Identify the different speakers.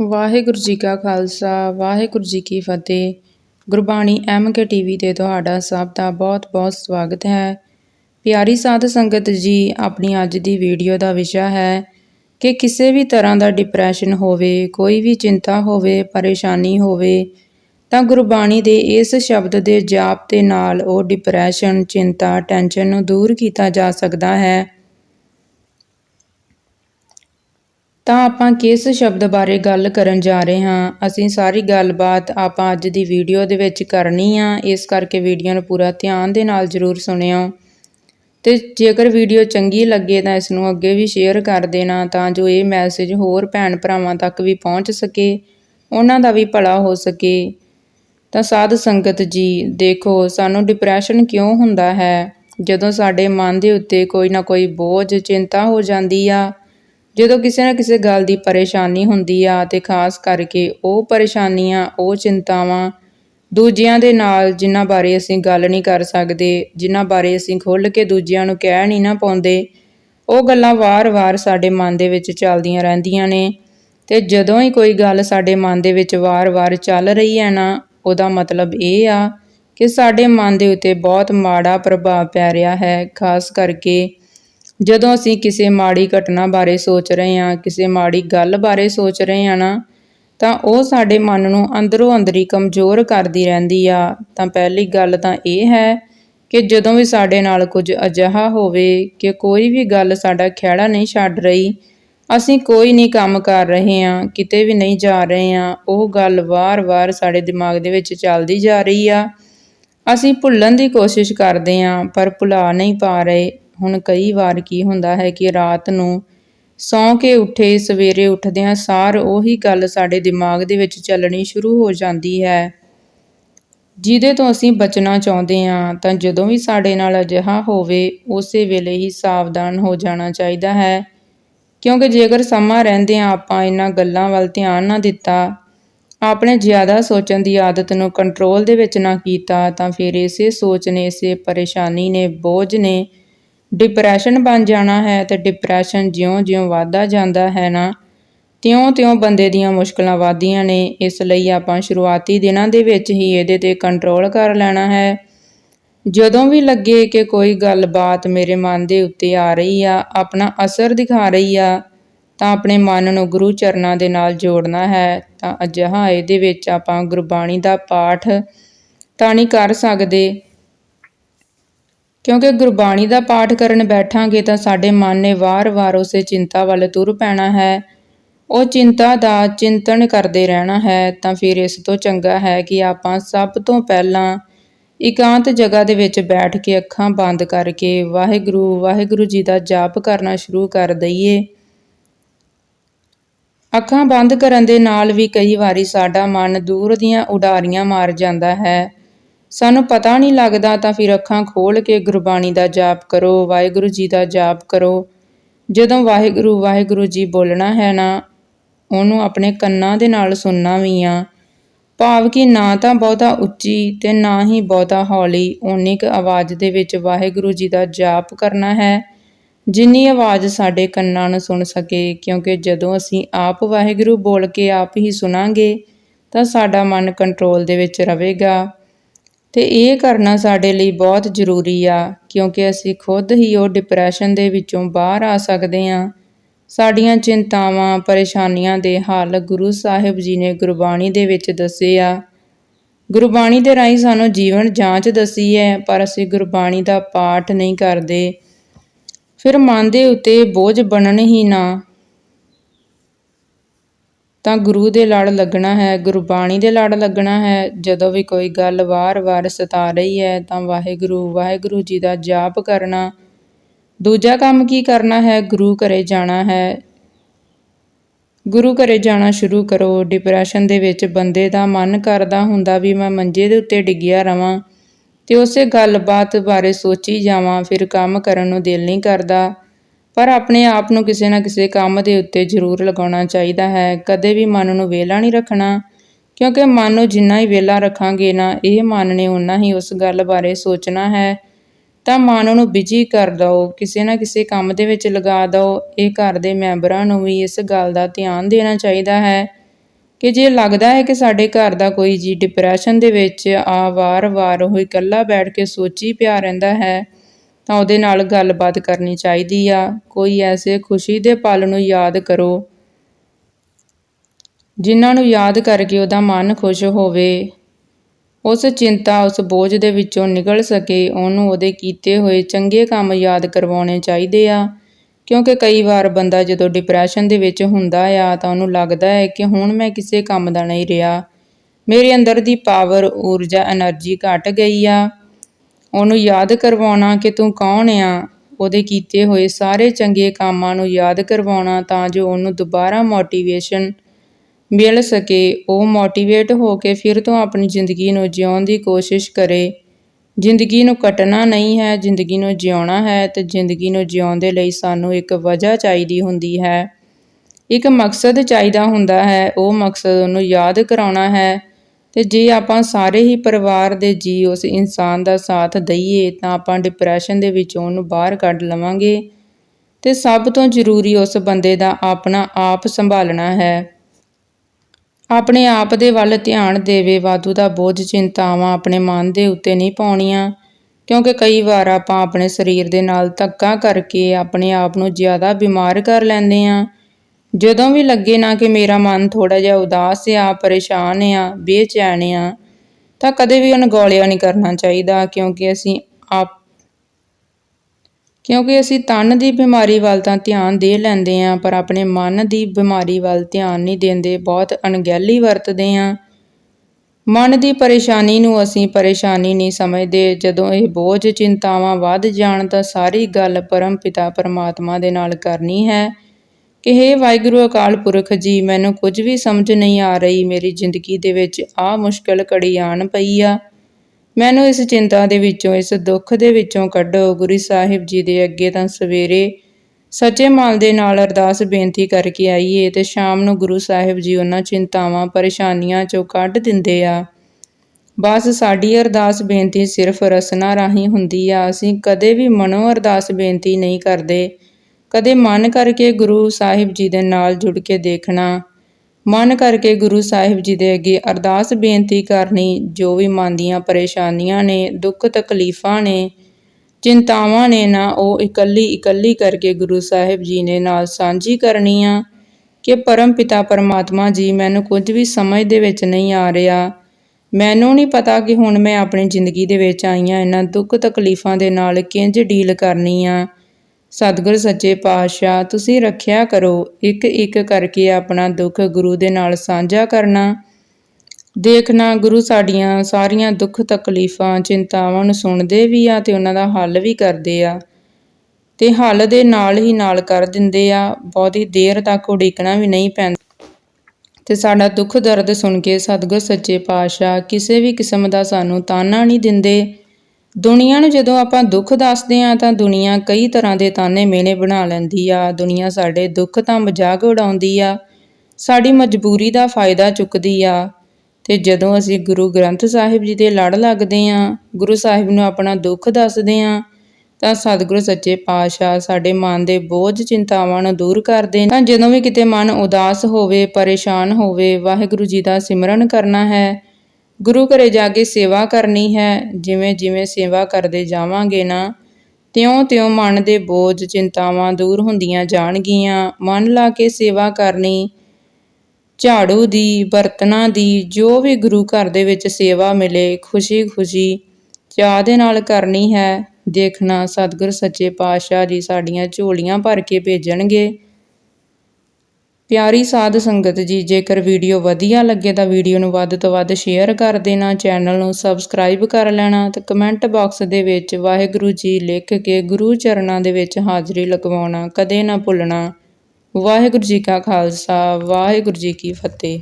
Speaker 1: ਵਾਹਿਗੁਰੂ ਜੀ ਕਾ ਖਾਲਸਾ, ਵਾਹਿਗੁਰੂ ਜੀ ਕੀ ਫਤਿਹ। Gurbani M K TV ਤੇ ਤੁਹਾਡਾ ਸਭ ਦਾ ਬਹੁਤ-ਬਹੁਤ ਸਵਾਗਤ ਹੈ। ਪਿਆਰੀ ਸਾਧ ਸੰਗਤ ਜੀ, ਆਪਣੀ ਅੱਜ ਦੀ ਵੀਡੀਓ ਦਾ ਵਿਸ਼ਾ ਹੈ ਕਿ ਕਿਸੇ ਵੀ ਤਰ੍ਹਾਂ ਦਾ ਡਿਪਰੈਸ਼ਨ ਹੋਵੇ, ਕੋਈ ਵੀ ਚਿੰਤਾ ਹੋਵੇ, ਪਰੇਸ਼ਾਨੀ ਹੋਵੇ, ਤਾਂ ਗੁਰਬਾਣੀ ਦੇ ਇਸ ਸ਼ਬਦ ਦੇ ਜਾਪ ਦੇ ਨਾਲ ਉਹ ਡਿਪਰੈਸ਼ਨ ਚਿੰਤਾ ਟੈਨਸ਼ਨ ਨੂੰ ਦੂਰ ਕੀਤਾ ਜਾ ਸਕਦਾ ਹੈ। ਤਾਂ ਆਪਾਂ ਕਿਸ ਸ਼ਬਦ ਬਾਰੇ ਗੱਲ ਕਰਨ ਜਾ ਰਹੇ ਹਾਂ? ਅਸੀਂ ਸਾਰੀ ਗੱਲਬਾਤ ਆਪਾਂ ਅੱਜ ਦੀ ਵੀਡੀਓ ਦੇ ਵਿੱਚ ਕਰਨੀ ਆ। ਇਸ ਕਰਕੇ ਵੀਡੀਓ ਨੂੰ ਪੂਰਾ ਧਿਆਨ ਦੇ ਨਾਲ ਜ਼ਰੂਰ ਸੁਣਿਓ। ਤੇ ਜੇਕਰ ਵੀਡੀਓ ਚੰਗੀ ਲੱਗੇ ਤਾਂ ਇਸ ਨੂੰ ਅੱਗੇ ਵੀ ਸ਼ੇਅਰ ਕਰ ਦੇਣਾ ਤਾਂ ਜੋ ਇਹ ਮੈਸੇਜ ਹੋਰ ਭੈਣ ਭਰਾਵਾਂ ਤੱਕ ਵੀ ਪਹੁੰਚ ਸਕੇ, ਉਹਨਾਂ ਦਾ ਵੀ ਭਲਾ ਹੋ ਸਕੇ। ਤਾਂ ਸਾਧ ਸੰਗਤ ਜੀ, ਦੇਖੋ ਸਾਨੂੰ ਡਿਪਰੈਸ਼ਨ ਕਿਉਂ ਹੁੰਦਾ ਹੈ? ਜਦੋਂ ਸਾਡੇ ਮਨ ਦੇ ਉੱਤੇ ਕੋਈ ਨਾ ਕੋਈ ਬੋਝ, ਚਿੰਤਾ ਹੋ ਜਾਂਦੀ ਆ ਜਦੋਂ ਕਿਸੇ ਨਾ ਕਿਸੇ ਗੱਲ ਦੀ ਪਰੇਸ਼ਾਨੀ ਹੁੰਦੀ ਆ ਤੇ ਖਾਸ ਕਰਕੇ ਉਹ ਪਰੇਸ਼ਾਨੀਆਂ, ਉਹ ਚਿੰਤਾਵਾਂ ਦੂਜਿਆਂ ਦੇ ਨਾਲ ਜਿਨ੍ਹਾਂ ਬਾਰੇ ਅਸੀਂ ਗੱਲ ਨਹੀਂ ਕਰ ਸਕਦੇ, ਜਿਨ੍ਹਾਂ ਬਾਰੇ ਅਸੀਂ ਖੁੱਲ੍ਹ ਕੇ ਦੂਜਿਆਂ ਨੂੰ ਕਹਿ ਨਹੀਂ ਨਾ ਪਾਉਂਦੇ, ਉਹ ਗੱਲਾਂ ਵਾਰ-ਵਾਰ ਸਾਡੇ ਮਨ ਦੇ ਵਿੱਚ ਚੱਲਦੀਆਂ ਰਹਿੰਦੀਆਂ ਨੇ ਤੇ ਜਦੋਂ ਹੀ ਕੋਈ ਗੱਲ ਸਾਡੇ ਮਨ ਦੇ ਵਿੱਚ ਵਾਰ-ਵਾਰ ਚੱਲ ਰਹੀ ਹੈ ਨਾ, ਉਹਦਾ ਮਤਲਬ ਇਹ ਆ ਕਿ ਸਾਡੇ ਮਨ ਦੇ ਉੱਤੇ ਬਹੁਤ ਮਾੜਾ ਪ੍ਰਭਾਵ ਪੈ ਰਿਹਾ ਹੈ, ਖਾਸ ਕਰਕੇ ਜਦੋਂ ਅਸੀਂ ਕਿਸੇ ਮਾੜੀ ਘਟਨਾ ਬਾਰੇ ਸੋਚ ਰਹੇ ਹਾਂ, ਕਿਸੇ ਮਾੜੀ ਗੱਲ ਬਾਰੇ ਸੋਚ ਰਹੇ ਹਾਂ ਨਾ, ਤਾਂ ਉਹ ਸਾਡੇ ਮਨ ਨੂੰ ਅੰਦਰੋਂ ਅੰਦਰੀ ਕਮਜ਼ੋਰ ਕਰਦੀ ਰਹਿੰਦੀ ਆ। ਤਾਂ ਪਹਿਲੀ ਗੱਲ ਤਾਂ ਇਹ ਹੈ ਕਿ ਜਦੋਂ ਵੀ ਸਾਡੇ ਨਾਲ ਕੁਝ ਅਜਿਹਾ ਹੋਵੇ ਕਿ ਕੋਈ ਵੀ ਗੱਲ ਸਾਡਾ ਖਿਹੜਾ ਨਹੀਂ ਛੱਡ ਰਹੀ, ਅਸੀਂ ਕੋਈ ਨਹੀਂ ਕੰਮ ਕਰ ਰਹੇ ਹਾਂ, ਕਿਤੇ ਵੀ ਨਹੀਂ ਜਾ ਰਹੇ ਹਾਂ, ਉਹ ਗੱਲ ਵਾਰ-ਵਾਰ ਸਾਡੇ ਦਿਮਾਗ ਦੇ ਵਿੱਚ ਚੱਲਦੀ ਜਾ ਰਹੀ ਆ। ਅਸੀਂ ਭੁੱਲਣ ਦੀ ਕੋਸ਼ਿਸ਼ ਕਰਦੇ ਹਾਂ, ਪਰ ਭੁਲਾ ਨਹੀਂ ਪਾ ਰਹੇ। ਹੁਣ ਕਈ ਵਾਰ ਕੀ ਹੁੰਦਾ ਹੈ ਕਿ ਰਾਤ ਨੂੰ ਸੌਂ ਕੇ ਉੱਠੇ, ਸਵੇਰੇ ਉੱਠਦਿਆਂ ਸਾਰ ਉਹੀ ਗੱਲ ਸਾਡੇ ਦਿਮਾਗ ਦੇ ਵਿੱਚ ਚੱਲਣੀ ਸ਼ੁਰੂ ਹੋ ਜਾਂਦੀ ਹੈ। ਜਿਹਦੇ ਤੋਂ ਅਸੀਂ ਬਚਣਾ ਚਾਹੁੰਦੇ ਹਾਂ, ਤਾਂ ਜਦੋਂ ਵੀ ਸਾਡੇ ਨਾਲ ਅਜਿਹਾ ਹੋਵੇ, ਉਸੇ ਵੇਲੇ ਹੀ ਸਾਵਧਾਨ ਹੋ ਜਾਣਾ ਚਾਹੀਦਾ ਹੈ। ਕਿਉਂਕਿ ਜੇਕਰ ਸਮਾਂ ਰਹਿੰਦੇ ਆ ਆਪਾਂ ਇਹਨਾਂ ਗੱਲਾਂ ਵੱਲ ਧਿਆਨ ਨਾ ਦਿੱਤਾ, ਆਪਣੇ ਜ਼ਿਆਦਾ ਸੋਚਣ ਦੀ ਆਦਤ ਨੂੰ ਕੰਟਰੋਲ ਦੇ ਵਿੱਚ ਨਾ ਕੀਤਾ, ਤਾਂ ਫਿਰ ਇਸੇ ਸੋਚ ਨੇ, ਇਸੇ ਪਰੇਸ਼ਾਨੀ ਨੇ, ਬੋਝ ਨੇ ਡਿਪਰੈਸ਼ਨ ਬਣ ਜਾਣਾ ਹੈ ਤੇ ਡਿਪਰੈਸ਼ਨ ਜਿਉਂ-ਜਿਉਂ ਵਧਦਾ ਜਾਂਦਾ ਹੈ ਨਾ, ਤਿਉਂ-ਤਿਉਂ ਬੰਦੇ ਦੀਆਂ ਮੁਸ਼ਕਲਾਂ ਵਧਦੀਆਂ ਨੇ, ਇਸ ਲਈ ਆਪਾਂ ਸ਼ੁਰੂਆਤੀ ਦਿਨਾਂ ਦੇ ਵਿੱਚ ਹੀ ਇਹਦੇ ਤੇ ਕੰਟਰੋਲ ਕਰ ਲੈਣਾ ਹੈ। ਜਦੋਂ ਵੀ ਲੱਗੇ ਕਿ ਕੋਈ ਗੱਲਬਾਤ ਮੇਰੇ ਮਨ ਦੇ ਉੱਤੇ ਆ ਰਹੀ ਆ, ਆਪਣਾ ਅਸਰ ਦਿਖਾ ਰਹੀ ਆ, ਤਾਂ ਆਪਣੇ ਮਨ ਨੂੰ ਗੁਰੂ ਚਰਨਾਂ ਦੇ ਨਾਲ ਜੋੜਨਾ ਹੈ, ਤਾਂ ਅਜਿਹਾ ਇਹਦੇ ਵਿੱਚ ਆਪਾਂ ਗੁਰਬਾਣੀ ਦਾ ਪਾਠ ਤਾਂ ਨਹੀਂ ਕਰ ਸਕਦੇ। ਕਿਉਂਕਿ ਗੁਰਬਾਣੀ ਦਾ ਪਾਠ ਕਰਨ ਬੈਠਾਂਗੇ ਤਾਂ ਸਾਡੇ ਮਨ ਨੇ ਵਾਰ-ਵਾਰ ਉਸੇ ਚਿੰਤਾ ਵੱਲ ਤੁਰ ਪੈਣਾ ਹੈ। ਉਹ ਚਿੰਤਾ ਦਾ ਚਿੰਤਨ ਕਰਦੇ ਰਹਿਣਾ ਹੈ ਤਾਂ ਫਿਰ ਇਸ ਤੋਂ ਚੰਗਾ ਹੈ ਕਿ ਆਪਾਂ ਸਭ ਤੋਂ ਪਹਿਲਾਂ ਇਕਾਂਤ ਜਗ੍ਹਾ ਦੇ ਵਿੱਚ ਬੈਠ ਕੇ ਅੱਖਾਂ ਬੰਦ ਕਰਕੇ ਵਾਹਿਗੁਰੂ ਵਾਹਿਗੁਰੂ ਜੀ ਦਾ ਜਾਪ ਕਰਨਾ ਸ਼ੁਰੂ ਕਰ ਦਈਏ। ਅੱਖਾਂ ਬੰਦ ਕਰਨ ਦੇ ਨਾਲ ਵੀ ਕਈ ਵਾਰੀ ਸਾਡਾ ਮਨ ਦੂਰ ਦੀਆਂ ਉਡਾਰੀਆਂ ਮਾਰ ਜਾਂਦਾ ਹੈ। ਸਾਨੂੰ ਪਤਾ ਨਹੀਂ ਲੱਗਦਾ ਤਾਂ ਫਿਰ ਅੱਖਾਂ ਖੋਲ ਕੇ ਗੁਰਬਾਣੀ ਦਾ ਜਾਪ ਕਰੋ, ਵਾਹਿਗੁਰੂ ਜੀ ਦਾ ਜਾਪ ਕਰੋ। ਜਦੋਂ ਵਾਹਿਗੁਰੂ ਵਾਹਿਗੁਰੂ ਜੀ ਬੋਲਣਾ ਹੈ ਨਾ, ਉਹਨੂੰ ਆਪਣੇ ਕੰਨਾਂ ਦੇ ਨਾਲ ਸੁਣਨਾ ਵੀ ਆ। ਭਾਵ ਕਿ ਨਾ ਤਾਂ ਬਹੁਤਾ ਉੱਚੀ ਤੇ ਨਾ ਹੀ ਬਹੁਤਾ ਹੌਲੀ ਓਨੀ ਕੁ ਆਵਾਜ਼ ਦੇ ਵਿੱਚ ਵਾਹਿਗੁਰੂ ਜੀ ਦਾ ਜਾਪ ਕਰਨਾ ਹੈ। ਜਿੰਨੀ ਆਵਾਜ਼ ਸਾਡੇ ਕੰਨਾਂ ਨੂੰ ਸੁਣ ਸਕੇ, ਕਿਉਂਕਿ ਜਦੋਂ ਅਸੀਂ ਆਪ ਵਾਹਿਗੁਰੂ ਬੋਲ ਕੇ ਆਪ ਹੀ ਸੁਣਾਂਗੇ, ਤਾਂ ਸਾਡਾ ਮਨ ਕੰਟਰੋਲ ਦੇ ਵਿੱਚ ਰਹੇਗਾ। ਤੇ ਇਹ ਕਰਨਾ ਸਾਡੇ ਲਈ ਬਹੁਤ ਜ਼ਰੂਰੀ ਆ, ਕਿਉਂਕਿ ਅਸੀਂ ਖੁਦ ਹੀ ਉਹ ਡਿਪਰੈਸ਼ਨ ਦੇ ਵਿੱਚੋਂ ਬਾਹਰ ਆ ਸਕਦੇ ਹਾਂ। ਸਾਡੀਆਂ ਚਿੰਤਾਵਾਂ, ਪਰੇਸ਼ਾਨੀਆਂ ਦੇ ਹੱਲ ਗੁਰੂ ਸਾਹਿਬ ਜੀ ਨੇ ਗੁਰਬਾਣੀ ਦੇ ਵਿੱਚ ਦੱਸੇ ਆ। ਗੁਰਬਾਣੀ ਦੇ ਰਾਹੀਂ ਸਾਨੂੰ ਜੀਵਨ ਜਾਂਚ ਦੱਸੀ ਹੈ, ਪਰ ਅਸੀਂ ਗੁਰਬਾਣੀ ਦਾ ਪਾਠ ਨਹੀਂ ਕਰਦੇ। ਫਿਰ ਮਨ ਦੇ ਉੱਤੇ ਬੋਝ ਬਣਨ ਹੀ ਨਾ। ਤਾਂ ਗੁਰੂ ਦੇ ਲੜ ਲੱਗਣਾ ਹੈ, ਗੁਰਬਾਣੀ ਦੇ ਲੜ ਲੱਗਣਾ ਹੈ। ਜਦੋਂ ਵੀ ਕੋਈ ਗੱਲ ਵਾਰ-ਵਾਰ ਸਤਾ ਰਹੀ ਹੈ, ਤਾਂ ਵਾਹਿਗੁਰੂ ਵਾਹਿਗੁਰੂ ਜੀ ਦਾ ਜਾਪ ਕਰਨਾ। ਦੂਜਾ ਕੰਮ ਕੀ ਕਰਨਾ ਹੈ? ਗੁਰੂ ਘਰੇ ਜਾਣਾ ਹੈ। ਗੁਰੂ ਘਰੇ ਜਾਣਾ ਸ਼ੁਰੂ ਕਰੋ। ਡਿਪਰੈਸ਼ਨ ਦੇ ਵਿੱਚ ਬੰਦੇ ਦਾ ਮਨ ਕਰਦਾ ਹੁੰਦਾ ਵੀ ਮੈਂ ਮੰਜੇ ਦੇ ਉੱਤੇ ਡਿੱਗਿਆ ਰਵਾਂ ਤੇ ਉਸੇ ਗੱਲਬਾਤ ਬਾਰੇ ਸੋਚੀ ਜਾਵਾਂ, ਫਿਰ ਕੰਮ ਕਰਨ ਨੂੰ ਦਿਲ ਨਹੀਂ ਕਰਦਾ। ਪਰ ਆਪਣੇ ਆਪ ਨੂੰ ਕਿਸੇ ਨਾ ਕਿਸੇ ਕੰਮ ਦੇ ਉੱਤੇ ਜ਼ਰੂਰ ਲਗਾਉਣਾ ਚਾਹੀਦਾ ਹੈ। ਕਦੇ ਵੀ ਮਨ ਨੂੰ ਵਿਹਲਾ ਨਹੀਂ ਰੱਖਣਾ, ਕਿਉਂਕਿ ਮਨ ਨੂੰ ਜਿੰਨਾ ਹੀ ਵਿਹਲਾ ਰੱਖਾਂਗੇ ਨਾ, ਇਹ ਮਨ ਨੇ ਉਨਾ ਹੀ ਉਸ ਗੱਲ ਬਾਰੇ ਸੋਚਣਾ ਹੈ। ਤਾਂ ਮਨ ਨੂੰ ਬਿਜ਼ੀ ਕਰ ਦਿਓ, ਕਿਸੇ ਨਾ ਕਿਸੇ ਕੰਮ ਦੇ ਵਿੱਚ ਲਗਾ ਦਿਓ। ਇਹ ਘਰ ਦੇ ਮੈਂਬਰਾਂ ਨੂੰ ਵੀ ਇਸ ਗੱਲ ਦਾ ਧਿਆਨ ਦੇਣਾ ਚਾਹੀਦਾ ਹੈ ਕਿ ਜੇ ਲੱਗਦਾ ਹੈ ਕਿ ਸਾਡੇ ਘਰ ਦਾ ਕੋਈ ਜੀ ਡਿਪਰੈਸ਼ਨ ਦੇ ਵਿੱਚ ਆ ਵਾਰ-ਵਾਰ ਉਹ ਇਕੱਲਾ ਬੈਠ ਕੇ ਸੋਚੀ ਪਿਆ ਰਹਿੰਦਾ ਹੈ ਤਾਂ ਉਹਦੇ ਨਾਲ ਗੱਲਬਾਤ ਕਰਨੀ ਚਾਹੀਦੀ ਆ। ਕੋਈ ਐਸੇ ਖੁਸ਼ੀ ਦੇ ਪਲ ਨੂੰ ਯਾਦ ਕਰੋ, ਜਿਨ੍ਹਾਂ ਨੂੰ ਯਾਦ ਕਰਕੇ ਉਹਦਾ ਮਨ ਖੁਸ਼ ਹੋਵੇ। ਉਸ ਚਿੰਤਾ, ਉਸ ਬੋਝ ਦੇ ਵਿੱਚੋਂ ਨਿਕਲ ਸਕੇ, ਉਹਨੂੰ ਉਹਦੇ ਕੀਤੇ ਹੋਏ ਚੰਗੇ ਕੰਮ ਯਾਦ ਕਰਵਾਉਣੇ ਚਾਹੀਦੇ ਆ। ਕਿਉਂਕਿ ਕਈ ਵਾਰ ਬੰਦਾ ਜਦੋਂ ਡਿਪਰੈਸ਼ਨ ਦੇ ਵਿੱਚ ਹੁੰਦਾ ਆ, ਤਾਂ ਉਹਨੂੰ ਲੱਗਦਾ ਹੈ ਕਿ ਹੁਣ ਮੈਂ ਕਿਸੇ ਕੰਮ ਦਾ ਨਹੀਂ ਰਿਹਾ। ਮੇਰੇ ਅੰਦਰ ਦੀ ਪਾਵਰ ਊਰਜਾ એનર્ਜੀ ਘਟ ਗਈ ਆ। ਉਹਨੂੰ ਯਾਦ ਕਰਵਾਉਣਾ ਕਿ ਤੂੰ ਕੌਣ ਆ, ਉਹਦੇ ਕੀਤੇ ਹੋਏ ਸਾਰੇ ਚੰਗੇ ਕੰਮਾਂ ਨੂੰ ਯਾਦ ਕਰਵਾਉਣਾ ਤਾਂ ਜੋ ਉਹਨੂੰ ਦੁਬਾਰਾ ਮੋਟੀਵੇਸ਼ਨ ਮਿਲ ਸਕੇ। ਉਹ ਮੋਟੀਵੇਟ ਹੋ ਕੇ ਫਿਰ ਤੋਂ ਆਪਣੀ ਜ਼ਿੰਦਗੀ ਨੂੰ ਜਿਉਣ ਦੀ ਕੋਸ਼ਿਸ਼ ਕਰੇ। ਜ਼ਿੰਦਗੀ ਨੂੰ ਕੱਟਣਾ ਨਹੀਂ ਹੈ, ਜ਼ਿੰਦਗੀ ਨੂੰ ਜਿਉਣਾ ਹੈ ਤੇ ਜ਼ਿੰਦਗੀ ਨੂੰ ਜਿਉਣ ਦੇ ਲਈ ਸਾਨੂੰ ਇੱਕ ਵਜ੍ਹਾ ਚਾਹੀਦੀ ਹੁੰਦੀ ਹੈ। ਇੱਕ ਮਕਸਦ ਚਾਹੀਦਾ ਹੁੰਦਾ ਹੈ, ਉਹ ਮਕਸਦ ਉਹਨੂੰ ਯਾਦ ਕਰਾਉਣਾ ਹੈ। ਤੇ ਜੇ ਆਪਾਂ ਸਾਰੇ ਹੀ ਪਰਿਵਾਰ ਦੇ ਜੀ ਉਸ ਇਨਸਾਨ ਦਾ ਸਾਥ ਦਈਏ, ਤਾਂ ਆਪਾਂ ਡਿਪਰੈਸ਼ਨ ਦੇ ਵਿੱਚੋਂ ਉਹਨੂੰ ਬਾਹਰ ਕੱਢ ਲਵਾਂਗੇ। ਤੇ ਸਭ ਤੋਂ ਜ਼ਰੂਰੀ ਉਸ ਬੰਦੇ ਦਾ ਆਪਣਾ ਆਪ ਸੰਭਾਲਣਾ ਹੈ। ਆਪਣੇ ਆਪ ਦੇ ਵੱਲ ਧਿਆਨ ਦੇਵੇ, ਵਾਧੂ ਦਾ ਬੋਝ ਚਿੰਤਾਵਾਂ ਆਪਣੇ ਮਨ ਦੇ ਉੱਤੇ ਨਹੀਂ ਪਾਉਣੀਆਂ, ਕਿਉਂਕਿ ਕਈ ਵਾਰ ਆਪਾਂ ਆਪਣੇ ਸਰੀਰ ਦੇ ਨਾਲ ਧੱਕਾ ਕਰਕੇ ਆਪਣੇ ਆਪ ਨੂੰ ਜ਼ਿਆਦਾ ਬਿਮਾਰ ਕਰ ਲੈਂਦੇ ਆ ਜਦੋਂ ਵੀ ਲੱਗੇ ਨਾ ਕਿ ਮੇਰਾ ਮਨ ਥੋੜਾ ਜਿਹਾ ਉਦਾਸ ਆ, ਪਰੇਸ਼ਾਨ ਆ, ਬੇਚੈਨ ਆ, ਤਾਂ ਕਦੇ ਵੀ ਅਣਗੌਲਿਆ ਨਹੀਂ ਕਰਨਾ ਚਾਹੀਦਾ, ਕਿਉਂਕਿ ਅਸੀਂ ਆਪ, ਕਿਉਂਕਿ ਅਸੀਂ ਤਨ ਦੀ ਬਿਮਾਰੀ ਵੱਲ ਤਾਂ ਧਿਆਨ ਦੇ ਲੈਂਦੇ ਆਂ ਪਰ ਆਪਣੇ ਮਨ ਦੀ ਬਿਮਾਰੀ ਵੱਲ ਧਿਆਨ ਨਹੀਂ ਦਿੰਦੇ, ਬਹੁਤ ਅਣਗਹਿਲੀ ਵਰਤਦੇ ਆਂ ਮਨ ਦੀ ਪਰੇਸ਼ਾਨੀ ਨੂੰ ਅਸੀਂ ਪਰੇਸ਼ਾਨੀ ਨਹੀਂ ਸਮਝਦੇ, ਜਦੋਂ ਇਹ ਬੋਝ, ਚਿੰਤਾਵਾਂ ਵੱਧ ਜਾਣ ਤਾਂ ਸਾਰੀ ਗੱਲ ਪਰਮ ਪਿਤਾ ਪਰਮਾਤਮਾ ਦੇ ਨਾਲ ਕਰਨੀ ਹੈ। ਕਿ हे ਵਾਹਿਗੁਰੂ ਅਕਾਲ ਪੁਰਖ ਜੀ, ਮੈਨੂੰ ਕੁਝ ਵੀ ਸਮਝ ਨਹੀਂ ਆ ਰਹੀ, ਮੇਰੀ ਜ਼ਿੰਦਗੀ ਦੇ ਵਿੱਚ ਆ ਮੁਸ਼ਕਲ ਘੜੀ ਆਣ ਪਈ ਆ। ਮੈਨੂੰ ਇਸ ਚਿੰਤਾ ਦੇ ਵਿੱਚੋਂ, ਇਸ ਦੁੱਖ ਦੇ ਵਿੱਚੋਂ ਕੱਢੋ। ਗੁਰੂ ਸਾਹਿਬ ਜੀ ਦੇ ਅੱਗੇ ਤਾਂ ਸਵੇਰੇ ਸੱਚੇ ਮਨ ਦੇ ਨਾਲ ਅਰਦਾਸ ਬੇਨਤੀ ਕਰਕੇ ਆਈਏ ਤੇ ਸ਼ਾਮ ਨੂੰ ਗੁਰੂ ਸਾਹਿਬ ਜੀ ਉਹਨਾਂ ਚਿੰਤਾਵਾਂ, ਪਰੇਸ਼ਾਨੀਆਂ ਚੋਂ ਕੱਢ ਦਿੰਦੇ ਆ। ਬਸ ਸਾਡੀ ਅਰਦਾਸ ਬੇਨਤੀ ਸਿਰਫ ਰਸਨਾ ਰਾਹੀਂ ਹੁੰਦੀ ਆ। ਅਸੀਂ ਕਦੇ ਵੀ ਮਨੋ ਅਰਦਾਸ ਬੇਨਤੀ ਨਹੀਂ ਕਰਦੇ। ਕਦੇ ਮਨ ਕਰਕੇ ਗੁਰੂ ਸਾਹਿਬ ਜੀ ਦੇ ਨਾਲ ਜੁੜ ਕੇ ਦੇਖਣਾ, ਮਨ ਕਰਕੇ ਗੁਰੂ ਸਾਹਿਬ ਜੀ ਦੇ ਅੱਗੇ ਅਰਦਾਸ ਬੇਨਤੀ ਕਰਨੀ, ਜੋ ਵੀ ਮਨ ਦੀਆਂ ਪਰੇਸ਼ਾਨੀਆਂ ਨੇ, ਦੁੱਖ ਤਕਲੀਫਾਂ ਨੇ, ਚਿੰਤਾਵਾਂ ਨੇ ਨਾ, ਉਹ ਇਕੱਲੀ ਇਕੱਲੀ ਕਰਕੇ ਗੁਰੂ ਸਾਹਿਬ ਜੀ ਨੇ ਨਾਲ ਸਾਂਝੀ ਕਰਨੀ ਆ ਕਿ ਪਰਮ ਪਿਤਾ ਪਰਮਾਤਮਾ ਜੀ ਮੈਨੂੰ ਕੁਝ ਵੀ ਸਮਝ ਦੇ ਵਿੱਚ ਨਹੀਂ ਆ ਰਿਹਾ। ਮੈਨੂੰ ਨਹੀਂ ਪਤਾ ਕਿ ਹੁਣ ਮੈਂ ਆਪਣੀ ਜ਼ਿੰਦਗੀ ਦੇ ਵਿੱਚ ਆਈਆਂ, ਇਹਨਾਂ ਦੁੱਖ ਤਕਲੀਫਾਂ ਦੇ ਨਾਲ ਕਿੰਜ ਡੀਲ ਕਰਨੀ ਆ ਸਤਿਗੁਰ ਸੱਚੇ ਪਾਤਸ਼ਾਹ, ਤੁਸੀਂ ਰੱਖਿਆ ਕਰੋ ਇੱਕ ਇੱਕ ਕਰਕੇ ਆਪਣਾ ਦੁੱਖ ਗੁਰੂ ਦੇ ਨਾਲ ਸਾਂਝਾ ਕਰਨਾ। ਦੇਖਣਾ, ਗੁਰੂ ਸਾਡੀਆਂ ਸਾਰੀਆਂ ਦੁੱਖ, ਤਕਲੀਫਾਂ, ਚਿੰਤਾਵਾਂ ਨੂੰ ਸੁਣਦੇ ਵੀ ਆ ਤੇ ਉਹਨਾਂ ਦਾ ਹੱਲ ਵੀ ਕਰਦੇ ਆ। ਤੇ ਹੱਲ ਦੇ ਨਾਲ ਹੀ ਨਾਲ ਕਰ ਦਿੰਦੇ ਆ, ਬਹੁਤੀ ਦੇਰ ਤੱਕ ਉਡੀਕਣਾ ਵੀ ਨਹੀਂ ਪੈਂਦਾ। ਤੇ ਸਾਡਾ ਦੁੱਖ ਦਰਦ ਸੁਣ ਕੇ ਸਤਿਗੁਰ ਸੱਚੇ ਪਾਤਸ਼ਾਹ, ਕਿਸੇ ਵੀ ਕਿਸਮ ਦਾ ਸਾਨੂੰ ਤਾਨਾ ਨਹੀਂ ਦਿੰਦੇ। ਦੁਨੀਆ ਨੂੰ ਜਦੋਂ ਆਪਾਂ ਦੁੱਖ ਦੱਸਦੇ ਆ ਤਾਂ ਦੁਨੀਆ ਕਈ ਤਰ੍ਹਾਂ ਦੇ ਤਾਨੇ ਮੇਨੇ ਬਣਾ ਲੈਂਦੀ ਆ। ਦੁਨੀਆ ਸਾਡੇ ਦੁੱਖ ਤਾਂ ਮਜ਼ਾਕ ਉਡਾਉਂਦੀ ਆ। ਸਾਡੀ ਮਜਬੂਰੀ ਦਾ ਫਾਇਦਾ ਚੁੱਕਦੀ ਆ। ਤੇ ਜਦੋਂ ਅਸੀਂ ਗੁਰੂ ਗ੍ਰੰਥ ਸਾਹਿਬ ਜੀ ਦੇ ਲੜ ਲੱਗਦੇ ਆ ਗੁਰੂ ਸਾਹਿਬ ਨੂੰ ਆਪਣਾ ਦੁੱਖ ਦੱਸਦੇ ਆ ਤਾਂ ਸਤਿਗੁਰੂ ਸੱਚੇ ਪਾਤਸ਼ਾਹ ਸਾਡੇ ਮਨ ਦੇ ਬੋਝ ਚਿੰਤਾਵਾਂ ਨੂੰ ਦੂਰ ਕਰਦੇ ਤਾਂ ਜਦੋਂ ਵੀ ਕਿਤੇ ਮਨ ਉਦਾਸ ਹੋਵੇ, ਪਰੇਸ਼ਾਨ ਹੋਵੇ, ਵਾਹਿਗੁਰੂ ਜੀ ਦਾ ਸਿਮਰਨ ਕਰਨਾ ਹੈ ਗੁਰੂ ਘਰੇ ਜਾ ਕੇ ਸੇਵਾ ਕਰਨੀ ਹੈ, ਜਿਵੇਂ ਜਿਵੇਂ ਸੇਵਾ ਕਰਦੇ ਜਾਵਾਂਗੇ ਨਾ, ਤਿਉਂ-ਤਿਉਂ ਮਨ ਦੇ ਬੋਝ ਚਿੰਤਾਵਾਂ ਦੂਰ ਹੁੰਦੀਆਂ ਜਾਣਗੀਆਂ। ਮਨ ਲਾ ਕੇ ਸੇਵਾ ਕਰਨੀ, ਝਾੜੂ ਦੀ, ਬਰਤਨਾਂ ਦੀ, ਜੋ ਵੀ ਗੁਰੂ ਘਰ ਦੇ ਵਿੱਚ ਸੇਵਾ ਮਿਲੇ, ਖੁਸ਼ੀ-ਖੁਸ਼ੀ ਚਾਹ ਦੇ ਨਾਲ ਕਰਨੀ ਹੈ। ਦੇਖਣਾ ਸਤਿਗੁਰ ਸੱਚੇ ਪਾਤਸ਼ਾਹ ਜੀ ਸਾਡੀਆਂ ਝੋਲੀਆਂ ਭਰ ਕੇ ਭੇਜਣਗੇ। ਪਿਆਰੀ ਸਾਧ ਸੰਗਤ ਜੀ, ਜੇਕਰ ਵੀਡੀਓ ਵਧੀਆ ਲੱਗੇ ਤਾਂ ਵੀਡੀਓ ਨੂੰ ਵੱਧ ਤੋਂ ਵੱਧ ਸ਼ੇਅਰ ਕਰ ਦੇਣਾ ਚੈਨਲ ਨੂੰ ਸਬਸਕ੍ਰਾਈਬ ਕਰ ਲੈਣਾ ਤੇ ਕਮੈਂਟ ਬਾਕਸ ਦੇ ਵਿੱਚ ਵਾਹਿਗੁਰੂ ਜੀ ਲਿਖ ਕੇ ਗੁਰੂ ਚਰਨਾਂ ਦੇ ਵਿੱਚ ਹਾਜ਼ਰੀ ਲਗਵਾਉਣਾ, ਕਦੇ ਨਾ ਭੁੱਲਣਾ। ਵਾਹਿਗੁਰੂ ਜੀ ਕਾ ਖਾਲਸਾ, ਵਾਹਿਗੁਰੂ ਜੀ ਕੀ ਫਤਿਹ।